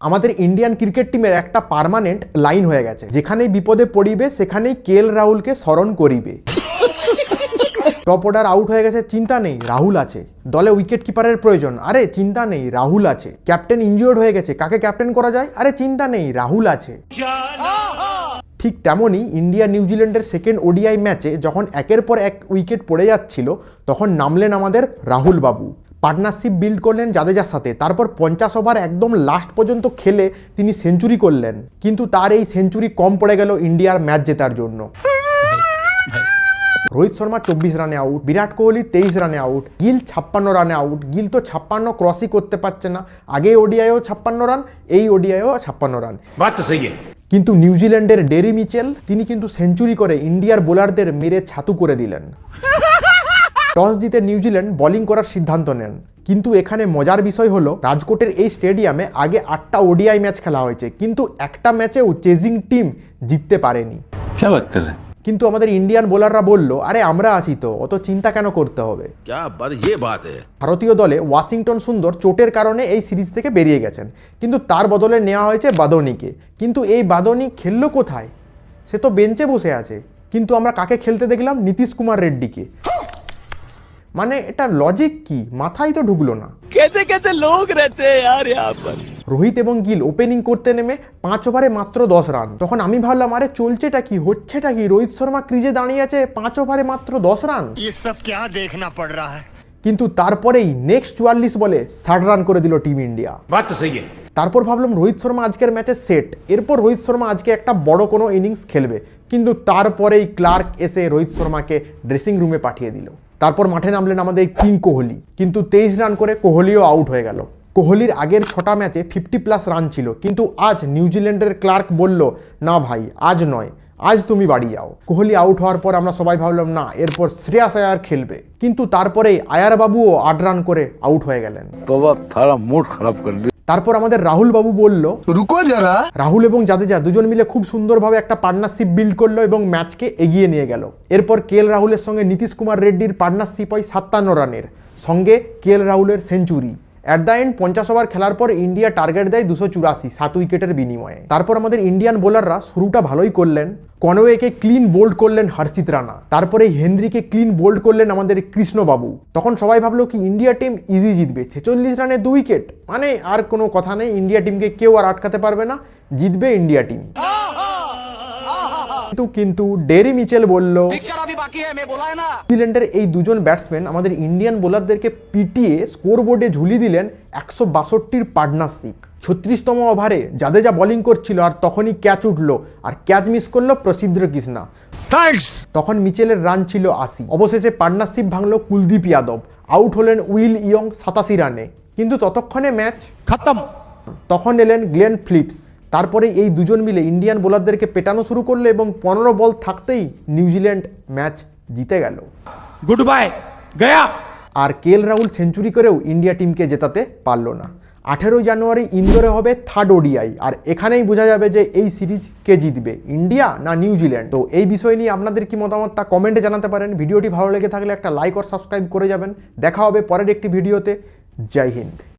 আমাদের Indian cricket টিমের একটা পার্মানেন্ট লাইন হয়ে গেছে। যেখানেই বিপদে পড়িবে, সেখানেই কেএল রাহুলকে স্মরণ করিবে। টপ অর্ডার আউট হয়ে গেছে, চিন্তা নেই, রাহুল আছে। দলে উইকেট কিপারের প্রয়োজন। আরে, চিন্তা নেই, রাহুল আছে। ক্যাপ্টেন ইনজিওর্ড হয়ে গেছে, কাকে ক্যাপ্টেন করা যায়? আরে, চিন্তা নেই, রাহুল আছে। ঠিক তেমনই ইন্ডিয়া নিউজিল্যান্ডের সেকেন্ড ওডিআই ম্যাচে যখন একের পর এক উইকেট পড়ে যাচ্ছিল, তখন নামলেন আমাদের রাহুল বাবু। পার্টনারশিপ বিল্ড করলেন জাদেজার সাথে। তারপর পঞ্চাশ ওভার একদম লাস্ট পর্যন্ত খেলে তিনি সেঞ্চুরি করলেন। কিন্তু তার এই সেঞ্চুরি কম পড়ে গেল ইন্ডিয়ার ম্যাচ জেতার জন্য। রোহিত শর্মা চব্বিশ রানে আউট বিরাট কোহলি তেইশ রানে আউট গিল ছাপ্পান্ন রানে আউট গিল তো ছাপ্পান্ন ক্রসই করতে পারছে না। আগে ওডিআইও ছাপ্পান্ন রান এই ওডিআইও ছাপ্পান্ন রান কিন্তু নিউজিল্যান্ডের ডেরি মিচেল তিনি কিন্তু সেঞ্চুরি করে ইন্ডিয়ার বোলারদের মেরে ছাতু করে দিলেন। টস জিতে নিউজিল্যান্ড বোলিং করার সিদ্ধান্ত নেন। কিন্তু এখানে মজার বিষয় হলো রাজকোটের এই স্টেডিয়ামে আগে আটটা ওডিআই ম্যাচ খেলা হয়েছে কিন্তু একটা ম্যাচেও চেজিং টিম জিততে পারেনি। কিন্তু আমাদের ইন্ডিয়ান বোলাররা বলল আরে আমরা আছি তো অত চিন্তা কেন করতে হবে? ভারতীয় দলে ওয়াশিংটন সুন্দর চোটের কারণে এই সিরিজ থেকে বেরিয়ে গেছেন কিন্তু তার বদলে নেওয়া হয়েছে বাদনিকে। কিন্তু এই বাদনি খেললো কোথায়? সে তো বেঞ্চে বসে আছে। কিন্তু আমরা কাকে খেলতে দেখলাম? নীতিশ কুমার রেড্ডিকে। মানে এটা লজিক কি? মাথায় তো ঢুকলো না। কেসে কেসে লোক রেতে রোহিত এবং গিল ওপেনিং করতে নেমে পাঁচ ওভারে মাত্র দশ রান তখন আমি ভাবলাম আরে চলছেটা কি? হচ্ছেটা কি? রোহিত শর্মা ক্রিজে দাঁড়িয়ে আছে পাঁচ ওভারে মাত্র দশ রান কিন্তু তারপরেই নেক্সট চুয়াল্লিশ বলে ষাট রান করে দিল টিম ইন্ডিয়া তারপর ভাবলাম রোহিত শর্মা আজকের ম্যাচে সেট এরপর রোহিত শর্মা আজকে একটা বড় কোনো ইনিংস খেলবে। কিন্তু তারপরেই ক্লার্ক এসে রোহিত শর্মাকে ড্রেসিং রুমে পাঠিয়ে দিল। তারপর মাঠে নামলেন আমাদের কিং কোহলি। কিন্তু তেইশ রান করে কোহলিও আউট হয়ে গেল। কোহলির আগের ছটা ম্যাচে ফিফটি প্লাস রান ছিল। কিন্তু আজ নিউজিল্যান্ডের ক্লার্ক বলল, না ভাই, আজ নয়। আজ তুমি বাড়ি যাও। কোহলি আউট হওয়ার পর আমরা সবাই ভাবলাম, না, এরপর শ্রেয়াস আয়ার খেলবে। কিন্তু তারপরে আয়ার বাবুও আট রান করে আউট হয়ে গেলেন। তবে তারা মুড খারাপ করলি তারপর আমাদের রাহুল বাবু বলল রুকো যারা। রাহুল এবং জাদেজা দুজন মিলে খুব সুন্দরভাবে একটা পার্টনারশিপ বিল্ড করল এবং ম্যাচকে এগিয়ে নিয়ে গেল। এরপর কেএল রাহুলের সঙ্গে নীতিশ কুমার রেড্ডির পার্টনারশিপ হয় সাতান্ন রানের। সঙ্গে কেএল রাহুলের সেঞ্চুরি অ্যাট দ্য এন্ড পঞ্চাশ ওভার খেলার পর ইন্ডিয়া টার্গেট দেয় দুশো চুরাশি, সাত উইকেটের বিনিময়ে। তারপর আমাদের ইন্ডিয়ান বোলাররা শুরুটা ভালোই করলেন। কনওয়েকে ক্লিন বোল্ড করলেন হর্ষিত রানা। তারপরে হেনরিকে ক্লিন বোল্ড করলেন আমাদের কৃষ্ণবাবু। তখন সবাই ভাবলো কি ইন্ডিয়া টিম ইজি জিতবে। ছেচল্লিশ রানে দু উইকেট। মানে আর কোনো কথা নেই ইন্ডিয়া টিমকে কেউ আর আটকাতে পারবে না, জিতবে ইন্ডিয়া টিম কিন্তু কিন্তু ডেরি মিচেল বলল নিউজিল্যান্ডের এই দুজন ব্যাটসম্যান আমাদের ইন্ডিয়ান বোলারদেরকে পিটিয়ে স্কোর বোর্ডে ঝুলি দিলেন একশো বাষট্টির পার্টনারশিপ। ছত্রিশতম ওভারে যাদের যা বোলিং করছিল আর তখনই ক্যাচ উঠল আর ক্যাচ মিস করল প্রসিদ্ধ কৃষ্ণা। থ্যাঙ্কস তখন মিচেলের রান ছিল আশি। অবশেষে পার্টনারশিপ ভাঙল কুলদীপ যাদব। আউট হলেন উইল ইয়ং সাতাশি রানে। কিন্তু ততক্ষণে ম্যাচ খতম। তখন এলেন গ্লেন ফ্লিপস। তারপরে এই দুজন মিলে ইন্ডিয়ান বোলারদেরকে পেটানো শুরু করল এবং পনেরো বল থাকতেই নিউজিল্যান্ড ম্যাচ জিতে গেল। গুড বাই গয়া আর কেএল রাহুল সেঞ্চুরি করেও ইন্ডিয়া টিমকে জেতাতে পারল না। আঠেরোই জানুয়ারি ইন্দোরে হবে থার্ড ওডিআই আর এখানেই বোঝা যাবে যে এই সিরিজ কে জিতবে ইন্ডিয়া না নিউজিল্যান্ড। তো এই বিষয় নিয়ে আপনাদের কি মতামত তা কমেন্টে জানাতে পারেন। ভিডিওটি ভালো লেগে থাকলে একটা লাইক আর সাবস্ক্রাইব করে যাবেন। দেখা হবে পরের একটি ভিডিওতে। জয় হিন্দ।